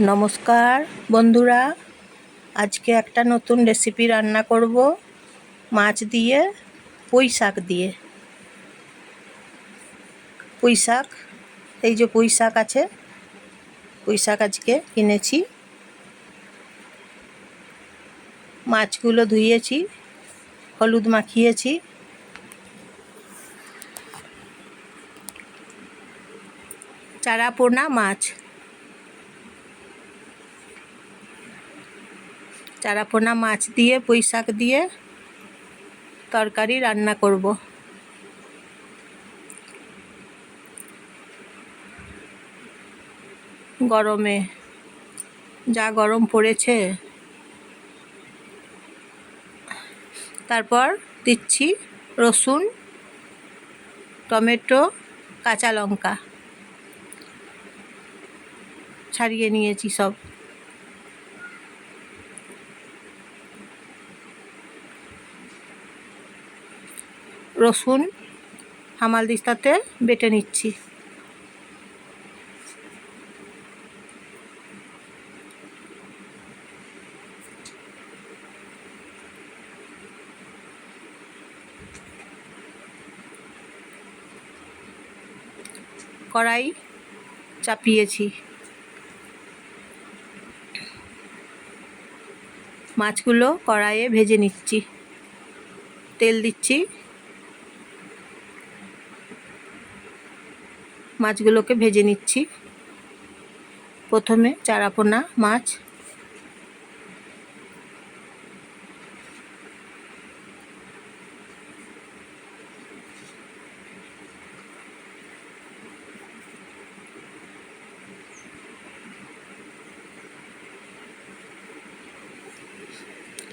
নমস্কার, বন্ধুরা। আজকে একটা নতুন রেসিপি রান্না করব। মাছ দিয়ে, পুঁই শাক দিয়ে। পুঁই শাক, এই যে পুঁই শাক আছে, পুঁই শাক আজকে কিনেছি। মাছগুলো ধুয়েছি, হলুদ মাখিয়েছি। চারাপোনা মাছ। চারাপোনা, মাছ দিয়ে পুঁই শাক দিয়ে তরকারি রান্না করব। গরমে যা গরম পড়েছে, তারপর দিচ্ছি রসুন, টমেটো, কাঁচা লঙ্কা। ছাড়িয়ে নিয়েছি সব। রসুন হামাল দিস্তাতে বেটে নিচ্ছি। কড়াই চাপিয়েছি। মাছগুলো কড়াইয়ে ভেজে নিচ্ছি। তেল দিচ্ছি। মাছগুলোকে ভেজে নিচ্ছি। প্রথমে চারাপোনা মাছ।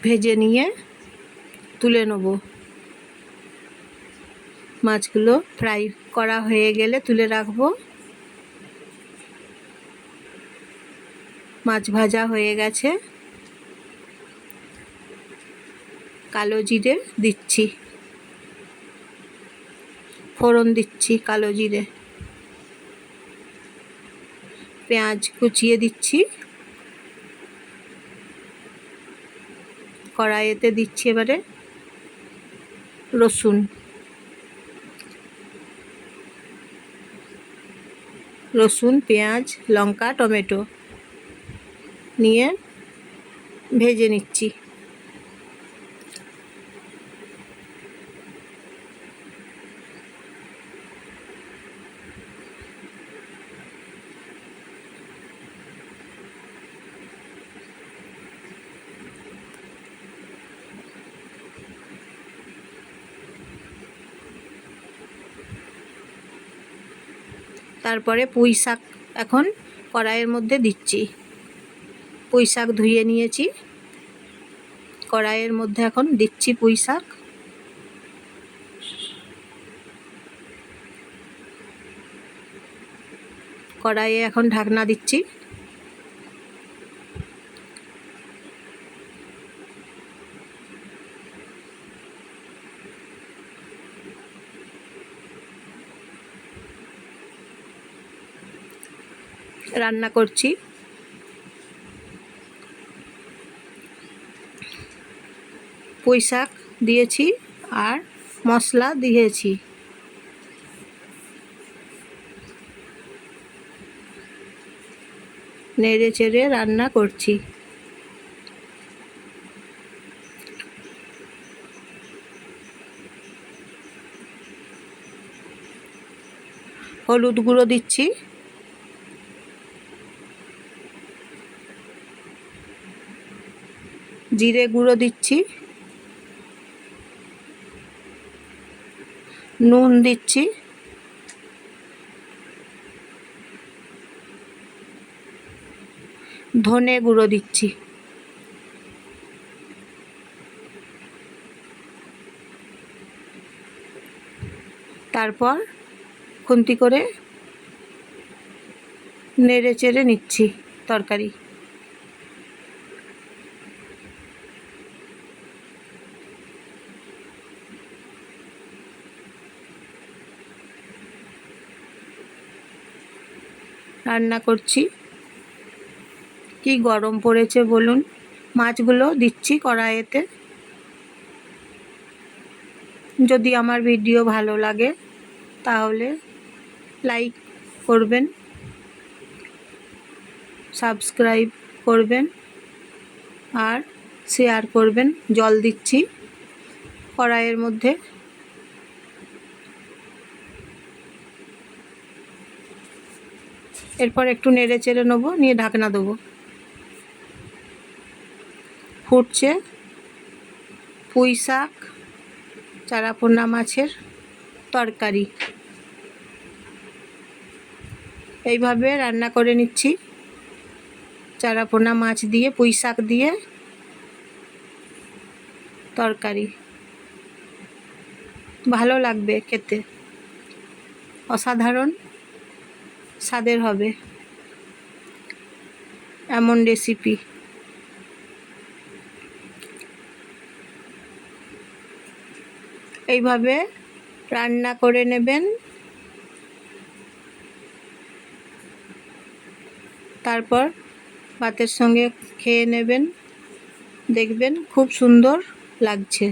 ভেজে নিয়ে তুলে নেব। মাছগুলো ফ্রাই করা হয়ে গেলে তুলে রাখব। মাছ ভাজা হয়ে গেছে। কালো জিরে দিচ্ছি। ফোড়ন দিচ্ছি কালো জিরে। পেঁয়াজ কুচিয়ে দিচ্ছি। কড়াইয়েতে দিচ্ছি এবারে রসুন। রসুন পেঁয়াজ লঙ্কা টমেটো নিয়ে ভেজে নিচ্ছি। তারপরে পুঁই শাক এখন কড়াইয়ের মধ্যে দিচ্ছি। পুঁই শাক ধুয়ে নিয়েছি। কড়াইয়ের মধ্যে এখন দিচ্ছি পুঁই শাক কড়াইয়ে এখন ঢাকনা দিচ্ছি। রান্না করছি। পুঁই শাক দিয়েছি আর মশলা দিয়েছি। নেড়ে চেড়ে রান্না করছি। হলুদ গুঁড়ো দিচ্ছি। জিরে গুঁড়ো দিচ্ছি। নুন দিচ্ছি। ধনে গুঁড়ো দিচ্ছি। তারপর খুন্তি করে নেড়ে চেড়ে নিচ্ছি তরকারি। রান্না করছি। কি গরম পড়েছে বলুন? মাছগুলো দিচ্ছি কড়াইয়েতে যদি আমার ভিডিও ভালো লাগে, তাহলে লাইক করবেন, সাবস্ক্রাইব করবেন, আর শেয়ার করবেন। জল দিচ্ছি কড়াইয়ের মধ্যে। এরপর একটু নেড়ে চেড়ে নেব, নিয়ে ঢাকনা দেবো। ফুটছে। পুঁই শাক, চারাপোনা মাছের তরকারি। এইভাবে রান্না করে নিচ্ছি। চারাপোনা মাছ দিয়ে, পুঁই শাক দিয়ে তরকারি। ভালো লাগবে খেতে। অসাধারণ। স্বাদের হবে। এমন রেসিপি এইভাবে রান্না করে নেবেন। তারপর ভাতের সঙ্গে খেয়ে নেবেন। দেখবেন খুব সুন্দর লাগছে।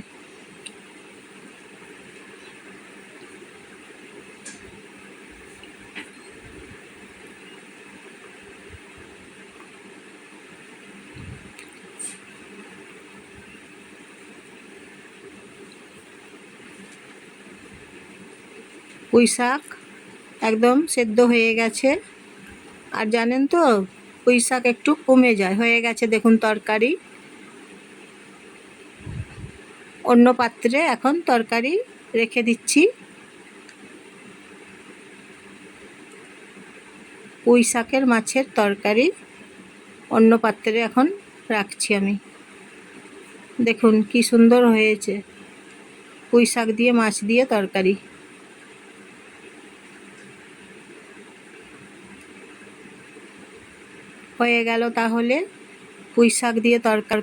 পুঁই শাক একদম সেদ্ধ হয়ে গেছে। আর জানেন তো, পুঁই শাক একটু কমে যায়। হয়ে গেছে দেখুন তরকারি। অন্য পাত্রে এখন তরকারি রেখে দিচ্ছি। পুঁই শাকের মাছের তরকারি অন্য পাত্রে এখন রাখছি আমি। দেখুন কি সুন্দর হয়েছে। পুঁই শাক দিয়ে, মাছ দিয়ে তরকারি। হয়ে গেল তাহলে পুঁই শাক দিয়ে তরকার